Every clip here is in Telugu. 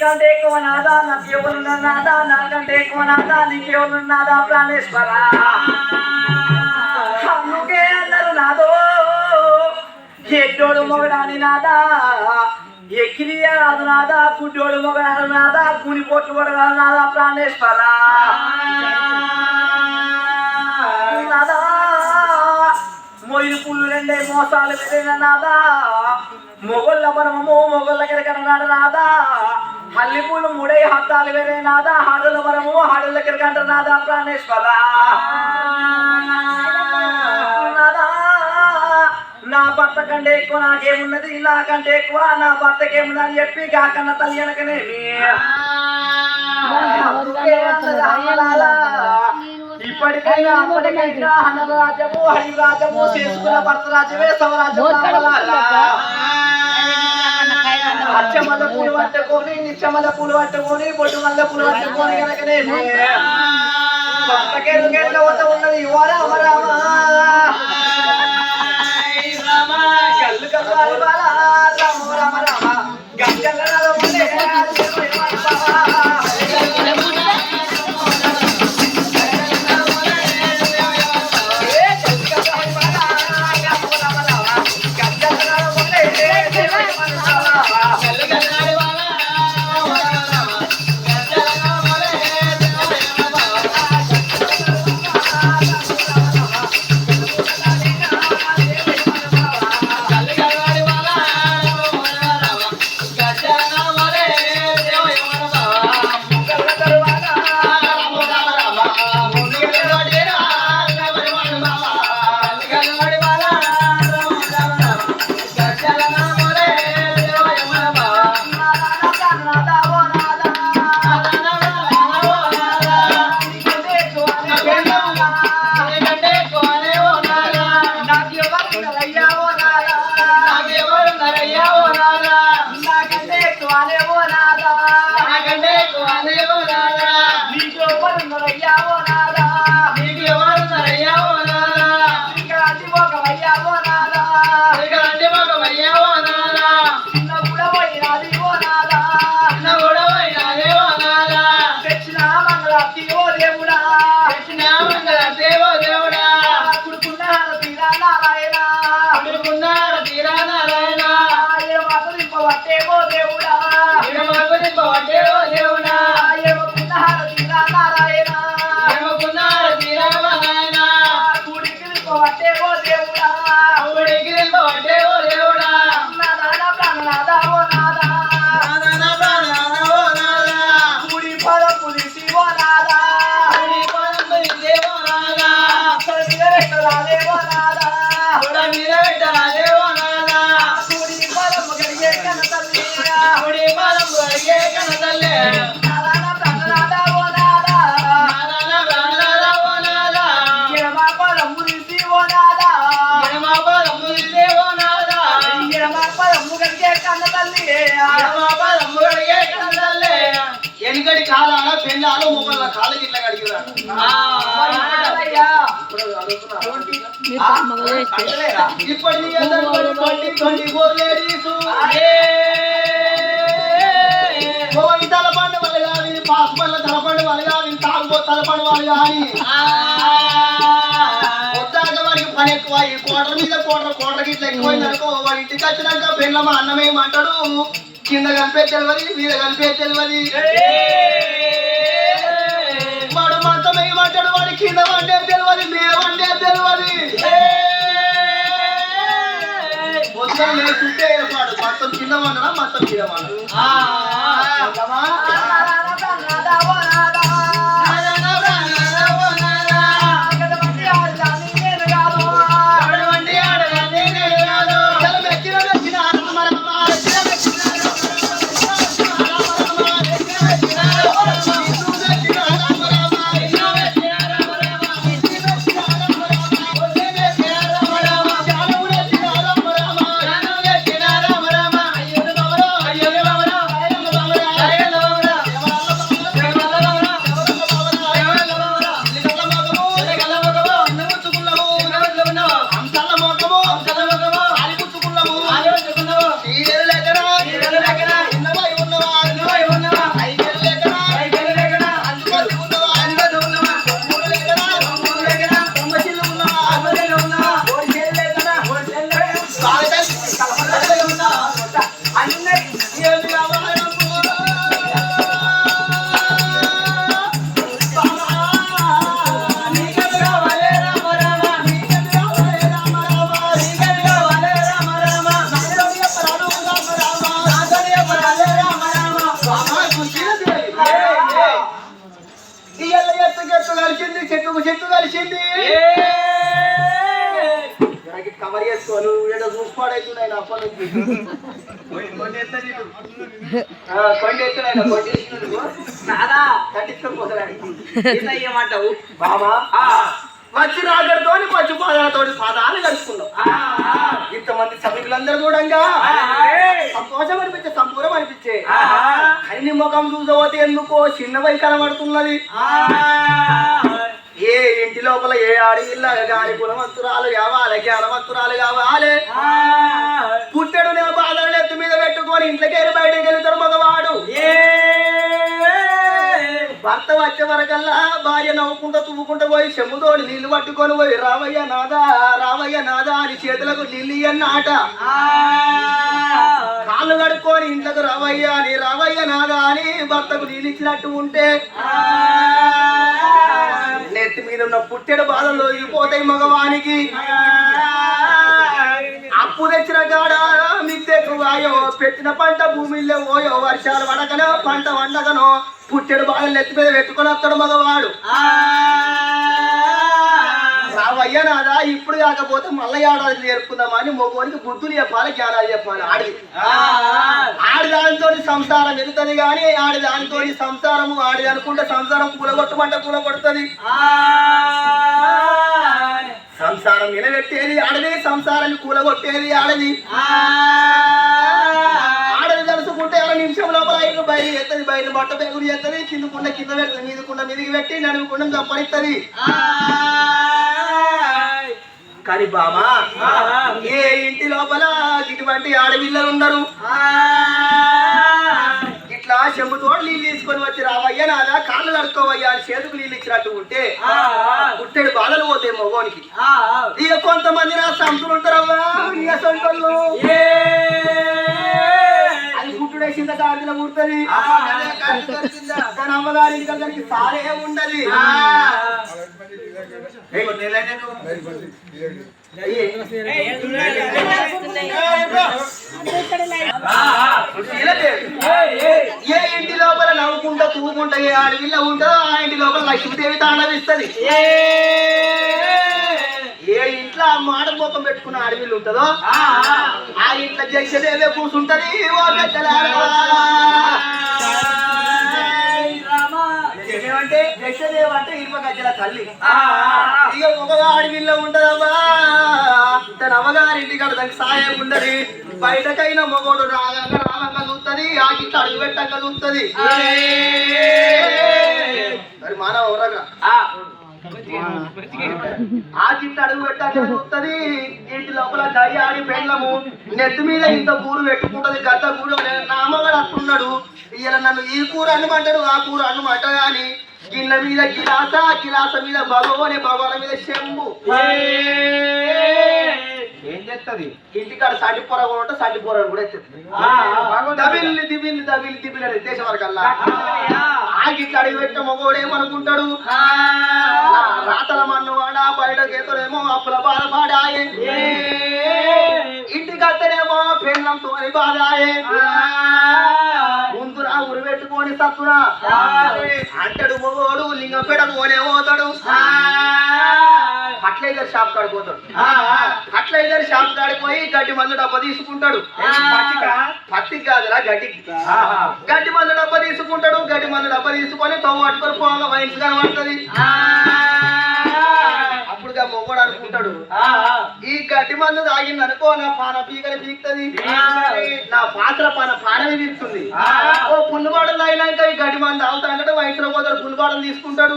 నీకంటే ఎక్కువ నాదా నాకు ఎవరు నాదా నాకంటే ఎక్కువ నాదా నీకు నాదా ప్రాణేశ్వర. అందుకే అన్నారు నాదో. ఎడ్డోడు మొగడాని నాదా ఎక్కిరి రాదు నాదా గుడ్డోడు మొగడాడు నాదా కూని పొట్టు పొడగాడు నాదా ప్రాణేశ్వర. నాదా. మొయ్యి పుల్లు రెండే మోసాలు వెళ్ళిన నాదా మొగళ్ళ పరమము మొగళ్ళ కిరకన్నాడు నాదా. మల్లెపూలు మూడే మూడై హత్తాలు వేరే నాదా హడుల పరము హడుల కిరకంట నాదా ప్రాణేశ్వర. నాదా నా భర్త కంటే ఎక్కువ నాకేమున్నది నాకంటే ఎక్కువ నా భర్తకేమున్నది అని చెప్పి కాకన్న తల్లి వెనకనేమి. ఇప్పటికైనా అప్పటికైనా హనరాజము హరిరాజము చేసుకున్న భర్త రాజ్యమే సవరాజ్యము అచ్చమల్ల పూలు పట్టుకొని నిచ్చమల్ల పూలు పట్టుకొని బొట్టు మల్ల పూలు పట్టుకొని వద్ద ఉన్నది. ఓ రామ నాదా వెనుకటి కాలాల పెళ్ళాలు మొక్కల కాళ్ళ గిట్ల కడిగిరాడు అయ్యా. ఇప్పటి తలపండు వాళ్ళు కానీ పాస్ పళ్ళ తలపండు వాళ్ళు కానీ తాగుబో తలపండు వాళ్ళు కానీ వద్దాక వాడికి పని ఎక్కువ ఈ కోటల మీద కోటల కోటల గిట్ల ఎక్కువైంది అనుకో వాడి ఇంటికి వచ్చినాక పెళ్ళమ్మ అన్నం ఏమంటాడు? కింద కనిపే తెలియదు మీద కనిపే తెలియదు వాడు మంచమై వంటాడు వాడి కింద వండే తెలియదు మీద వండే తెలియదు మొత్తం నేను చుట్టే ఏర్పాటు మొత్తం కింద వండడం మొత్తం మీద వండడం కలిసింది. నాకు కవర్ చేసుకోను ఏదో చూసుకోడైతుంది ఆయన అప్పటి నుంచి. కొండ ఎత్తుడు నాదా ఇయ్యమంటావు బామా ఆ, వచ్చి రాగడితోని పచ్చి పాదాలతోటి పాదాలు కలుసుకున్నాం ఇంతమంది సభ్యులందరూ చూడంగా. సంతోషం అనిపించే సంపూరం అనిపించే. కని ముఖం చూసవతే ఎందుకో చిన్నవై కనబడుతున్నది. ఆ, ఏ ఇంటి లోపల ఏ ఆడవిల్ల గాని కులవంతురాలు కావాలి జ్ఞానవంతురాలు కావాలి. పుట్టెడు నేను బాధలు ఎత్తు మీద పెట్టుకొని ఇంట్లోకి బయటకు వెళ్తాడు మగవాడు. ఏ, భర్త వచ్చే వరకల్లా భార్య నవ్వుకుంటూ తువ్వుకుంటూ పోయి చెమ్ముతోడి నీళ్ళు పట్టుకొని పోయి రావయ్య నాదా రావయ్య నాదా అని చేతులకు నీళ్ళు అన్నాట కాళ్ళు కడుక్కొని ఇంట్లోకి రావయ్య అని రావయ్య నాదా అని భర్తకు నీళ్ళు ఇచ్చినట్టు ఉంటే ఆ, నెత్తి మీద ఉన్న పుట్టెడు బాధలు పోతాయి మగవానికి. అప్పు తెచ్చిన కాడ మిద్దెకు వాయో పెట్టిన పంట భూమిలో ఓయో వర్షాలు పడకనో పంట వండకనో పుట్టెడు బాధలు నెత్తి మీద పెట్టుకొని వస్తాడు మగవాడు. ఆ, రావయ్య నాదా ఇప్పుడు కాకపోతే మళ్ళీ ఏడాది నేర్పుకుందామని మగవానికి బుద్ధులు చెప్పాలి జ్ఞానాలు చెప్పాలి. ఆడి. ఆడి దానితో సంసారం వెళుతుంది కానీ ఆడి దానితో సంసారము ఆడి అనుకుంటే సంసారం కూలగొట్టమంటే కూలగొడుతుంది. సంసారం నిలబెట్టేది ఆడది సంసారాన్ని కూలగొట్టేది ఆడది. ఆడది తలుసుకుంటే అర నిమిషం లోపల ఐదు బయలు ఎత్తది బయలు బట్ట బెగురు ఎత్తది కిందకుండ కింద పెడుతుంది మీదకుండ మీదికి పెట్టి నడుముకుండ సంపరిస్తుంది కానీ బామా ఏ ఇంటి లోపల ఇటువంటి ఆడపిల్లలు ఉండరు ఇట్లా చెంబుతోడు నీళ్ళు తీసుకొని వచ్చి రావయ్యా నాదా కాళ్ళు కడుక్కోవయ్యా అని చేతుకు నీళ్ళు ఇచ్చినట్టు ఉంటే పుట్టెడు బాధలు పోతాయి మగోనికి ఇక కొంతమంది నా సంతులు ఉంటారవ్వా సొంతలు కానీ అమ్మగారి ఇంటి దగ్గరికి సారే ఉండదు. ఏ ఇంటి లోపల నవ్వుకుంటా తూకుంటా ఏ అడవిలో ఉంటుందో ఆ ఇంటి లోపల లక్ష్మీదేవి తాండవిస్తుంది ఏ. ఇంట్లో ఆ మాట ముఖం పెట్టుకున్న అడవిలు ఉంటుందో? ఆ. ఇంట్లో జగదేవే కూర్చుంటది ఓ పెద్దలారా ఏమంటే యశదేవ్ అంటే ఇనుప గజ్జల తల్లి. ఇక ఒక అడవిలో ఉంటదమ్మా. తన అమ్మగారింటి కాడ దానికి సాయం ఉండదు. బయటకైనా మగోడు రాగంగా రావంగా చూస్తుంది ఆ గిట్ల అడుగు పెట్టంగా చూస్తుంది మరి మానవ ఎవరగా ఆ చిట్ట అడుగు పెట్టంగా చూస్తుంది ఇంటి లోపల గయ్యాడి పెళ్ళము నెత్తి మీద ఇంత కూర పెట్టుకుంటది గద్ద కూర నా అమ్మగాడు అట్టున్నాడు. ఇవాళ నన్ను ఈ కూర అన్నమంటాడు ఆ కూర అన్నమాట అని. గిన్నె మీద గిలాస గిలాస మీద భగవాని భగవాన్ మీద శంభు. ఏం చేస్తుంది ఇంటికాడ సాటి పొర కూడా సాటి పొర కూడా ఎత్తుంది. దబిల్లి దిబిల్లి దబిల్లి దిబిల్లి అని దేశం వరకల్లా ఆగిట్లా అడిగి పెట్టిన మగోడు ఏమనుకుంటాడు? నా రాతల మన్నువాడా బయట గీతలేమో అప్పుల బాధ పాడాయే. ఇంటికి అత్తనేమో పెళ్ళంతో బాధాయే. ముందు నా ఉరి పెట్టుకొని సత్తునా? అంటడు మొగోడు లింగం పెడకోనే పోతాడు. ఫర్టిలైజర్ షాప్ కాడికి పోతాడు. ఫర్టిలైజర్ షాప్ కాడికి పోయి గడ్డి మందు డబ్బా తీసుకుంటాడు. పత్తి కాదురా గడ్డి గడ్డి మందు డబ్బా తీసుకుంటాడు. గడ్డి మందు డబ్బా తీసుకొని తవ్వు పట్టుకొని పోగా వైన్స్ కనబడుతుంది. అప్పుడుగా మొగోడు అనుకుంటాడు. ఈ గడ్డి మందు తాగింది అనుకో నా పాన పీకని పీకుతుంది. నా పాత్ర పాన పానవి పీకుతుంది. ఓ పుల్లుబాటలు తాగినాక ఈ గడ్డి మందు తాగుతా అంటే వయసులో పోతాడు పుల్లుబాటలు తీసుకుంటాడు.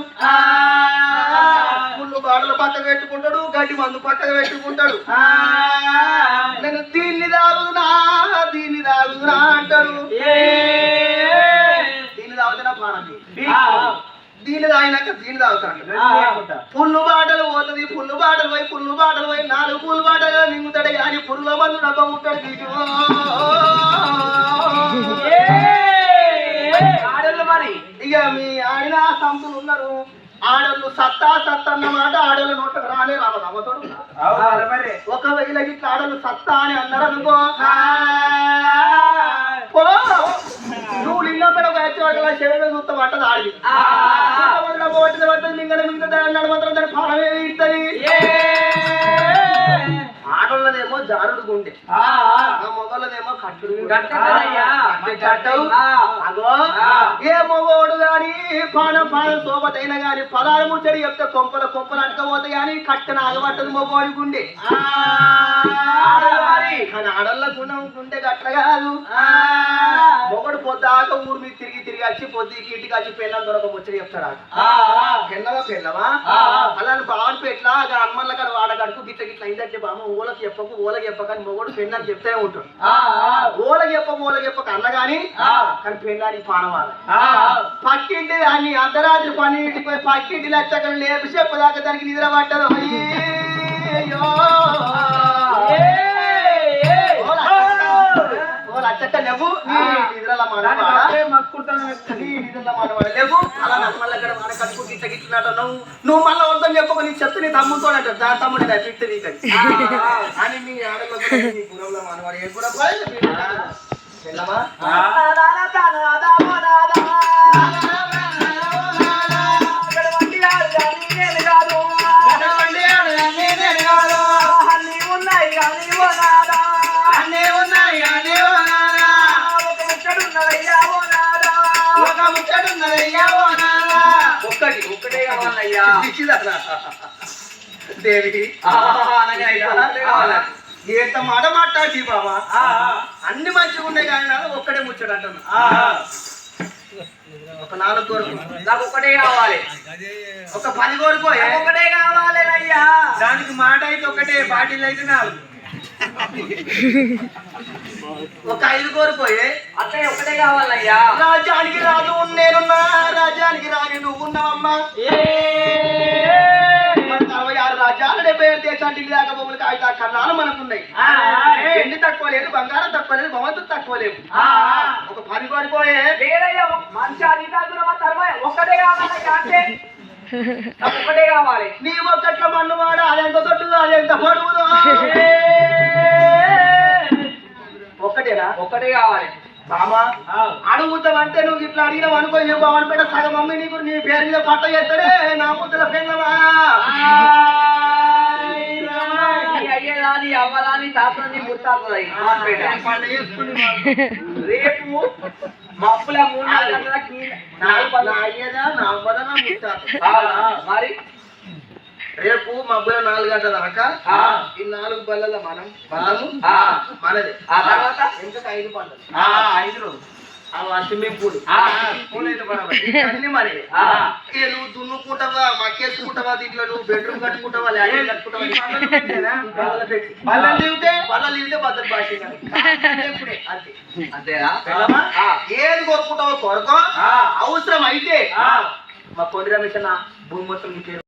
పుల్లు బాటలు పక్కకు పెట్టుకుంటాడు గడ్డి మందు పక్కకు పెట్టుకుంటాడు. తాగుతాడు పుల్లు బాటలు పోతుంది పుల్లు బాటలు పోయి పుల్లు బాటలు పోయి నాలుగు పుల్లు బాటలు మింగుతాడు కానీ పుల్ల మందు వీటి ఆడళ్ళు మరి. ఇక మీ ఆడిన సంతులు ఉన్నారు. ఆడళ్ళు సత్తా సత్తా అన్నమాట ఆడళ్ళు నోట్లకు రాలే రావాలి అవ్వతోడు మరి ఒకవేళ ఇట్లా ఆడలు సత్తా అని అన్నారు అనుకో చెవిలో చూస్తే పట్టదు ఆడి. పట్టింది పట్టదు మింగన మింగత అన్నాడు మాత్రం దాని ఫలం గుండె. ఆ మొగోళ్ళదేమో కట్టుడు. అగో. ఏ మొగోడు గాని పానం పానం సోబతైన గాని పదాలు ముచ్చడి చెప్తే కొంపల కొంపలు అంటకపోతే గాని కట్టెన ఆగబట్టదు మొగోడి గుండె. కానీ ఆడోళ్ళ గుణం గుండె గట్ల కాదు. మొగడు పొద్దాక ఊరు మీద తిరిగి తిరిగి వచ్చి పొద్దుకి ఇంటికి వచ్చి పెళ్ళం దొరక ముచ్చడి చెప్తాడు. పెళ్ళవా పెళ్ళవా. అలాని బావని పెట్లా హనుమన్ల కాడ వాడగడుకు గిట్ల గిట్ల అయిందంటే బామ్మ ఊళ్ళకి చెప్పకు ఊళ్ళకి చెప్పకని మొగడు పెళ్ళని చెప్తూనే ఉంటాడు ఆ, ఆ. ఊళ్ళకి చెప్పక అన్న గాని ఆ. కానీ పెళ్ళానికి పానవాల. పక్కింటి దాన్ని అర్ధరాత్రి పన్నెంటికి పోయి పక్కింటి లచ్చకలు లేపి చెప్పదాకా దానికి నిద్ర పట్టదు అయ్యో లేవు. నిద్రల మానవాడా. లేవు. అలా కడుపు గిట్ట గిట్టినట్టు నువ్వు నువ్వు మళ్ళీ వద్దని చెప్పకు నీ చెప్తే నీ తమ్ముతో అంటారు దాని తమ్ముడు అని మీ ఆడలో నీ గురంలో మానవాడు. ఏ ఒక్కటి ఒక్కటే కావాలయ్యా. దేవి ఎంత మాట మాట్లాడి బాబా? అన్ని మంచిగా ఉన్నాయి కానీ ఒక్కడే ముచ్చడు అంటున్నా. ఒక నాలుగు కోరుకు. నాకు ఒక్కటే కావాలి. ఒక పది కోరుకో నాకు ఒక్కటే కావాలి అయ్యా. దానికి మాట అయితే ఒకటే బాటిల్ అయితే నాలుగు. ఒక ఐదు కోరుకోయే అత్తయ్య ఒక్కటే కావాలయ్యా. రాజ్యానికి రాజు నేనున్నా రాజ్యానికి రాని నువ్వున్నావమ్మా. ఆరు రాజ్యాలు డెబ్బై ఏడు దేశాలు ఢిల్లీ దాకా బొమ్మలు కాగితా కన్నాలు మనకున్నాయి. తక్కువ లేదు బంగారం తక్కువ లేదు భవంతు తక్కువ లేవు. ఒక పది కోరుకోయే లేదయ్యా మంచి అధికారులు తర్వాత ఒక్కటే కావాలయ్యా అంటే? నాకు ఒక్కటే కావాలి. నీ ఒక్కట్ల మన్ను వాడ అదెంత తొట్టుదో అదెంత పొడుగుదో ఒక్కటేనా ఒక్కటే కావాలి. బామా అడుగుతామంటే నువ్వు ఇట్లా అడిగినావు అనుకో నువ్వు బావని పెట్ట. సగం మమ్మీ నీకు నీ పేరు మీద పట్ట చేస్తాడే నా ముద్దల పెళ్ళమా అయ్యేదాని అవ్వదాని తాతని ముత్తాతది రేపు మప్పుల మూడు నాలుగు అయ్యేదా నా అవ్వదా నా ముత్తాత మరి? రేపు మబ్బుల నాలుగు గంటల దాకా ఆ. ఈ నాలుగు బల్లల మనం మనము ఆ. మనది ఆ తర్వాత? ఎందుకు ఐదు పంటలు ఐదు రోజు ఆ స్విమ్మింగ్ పూల్. అన్ని మరి. ఏ నువ్వు దున్నుకుంటావా మక్కేసుకుంటావా దీంట్లో నువ్వు బెడ్రూమ్ కట్టుకుంటావా ల్యాండ్ కట్టుకుంటావా పెట్టి. బల్లలు లీవితే? బల్లలు లీవితే భద్రత భాష అంతేనా. ఏది కోరుకుంటావో కొరకో ఆ. అవసరం అయితే. మా కొండి రమేష్ భూమి మొత్తం